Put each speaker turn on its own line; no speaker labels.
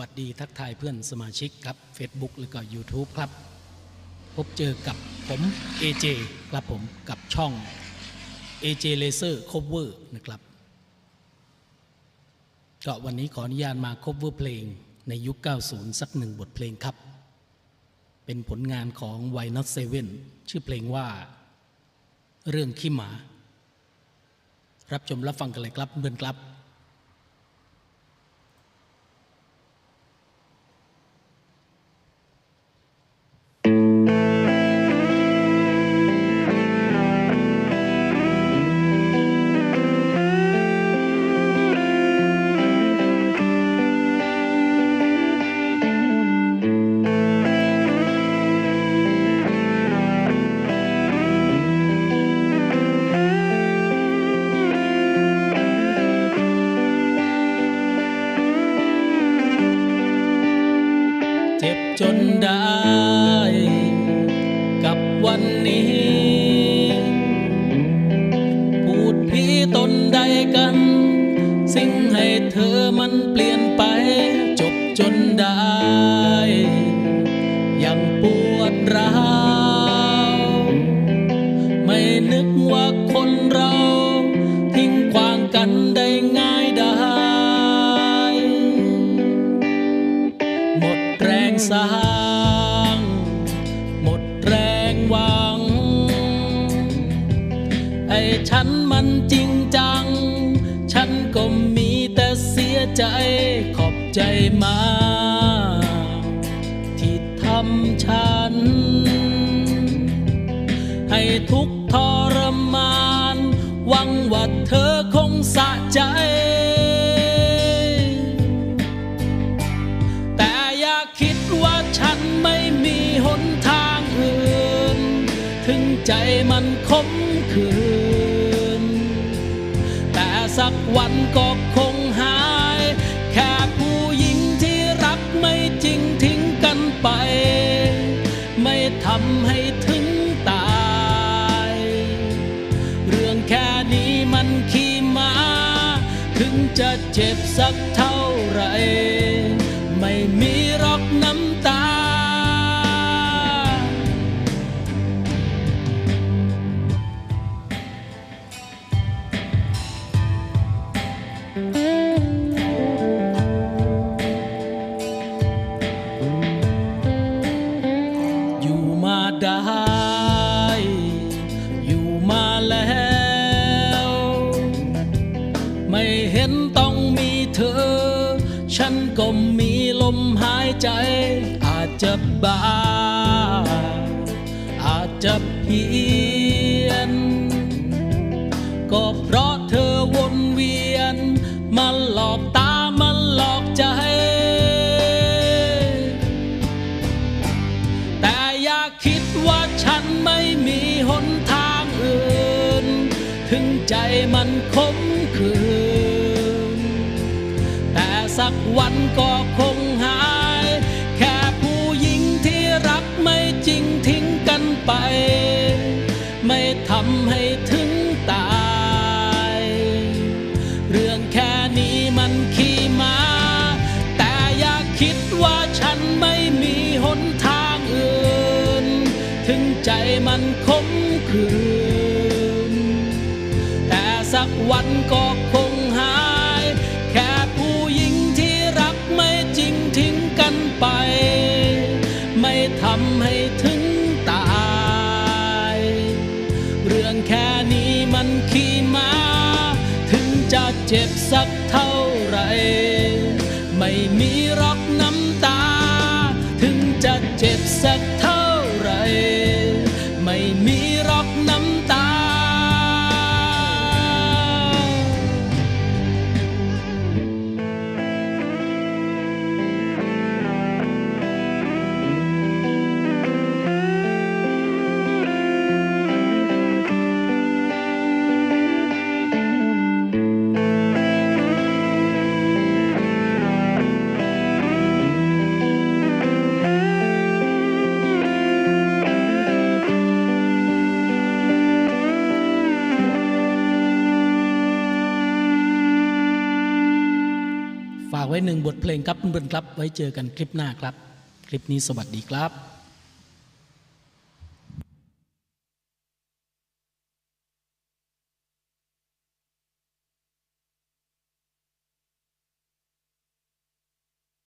วัสดีทักทายเพื่อนสมาชิกครับ Facebook แล้วก็ YouTube ครับ พบเจอกับผม AJ ครับผมกับช่อง AJ Laser Cover นะครับ ก็วันนี้ขออนุญาตมา cover เพลงในยุค 90 สักหนึ่งบทเพลงครับ เป็นผลงานของ Why Not Seven ชื่อเพลงว่า เรื่องขี้หมา รับชมรับฟังกันเลยครับเพื่อนครับ จนได้ กับวันนี้ พูดพีตนใดกัน สิ่งให้เธอมันเปลี่ยนไป จบจนได้ ยังปวดร้าว สร้าง หมดแรงหวัง ไอ้ฉันมันจริงจัง ฉันก็มีแต่เสียใจขอบใจมากที่ทำฉัน ให้ทุกทรมาน หวังว่าเธอคงสะใจ ใจมันคมคืนแต่สักวันก็คงหาย แค่ผู้หญิงที่รักไม่จริงทิ้งกันไป ไม่ทำให้ถึงตาย เรื่องแค่นี้มันขี้มา ถึงจะเจ็บสักเท่าไหร่ ได้ อยู่มาแล้ว ไม่เห็นต้องมีเธอ ฉันก็มีลมหายใจ อาจจะบ้า อาจจะเพี้ยน ก็เพราะเธอวนเวียนมาหลอกตามาหลอกใจแต่อย่าคิด ว่าฉันไม่มีหนทางอื่น ถึงใจมันคมคืนแต่สักวันก็คงหาย แค่ผู้หญิงที่รักไม่จริงทิ้งกันไป ไม่ทำให้ถึง ใจมันคมคืน แต่สักวันก็คงหาย แค่ผู้หญิงที่รักไม่จริงทิ้งกันไป ไม่ทำให้ถึงตาย เรื่องแค่นี้มันขี้มาถึงจะเจ็บสักเท่าไหรไม่มีหร ฝากไว้หนึ่งบทเพลงครับเพื่อนๆครับ ไว้เจอกันคลิปหน้าครับ คลิปนี้สวัสดีครับ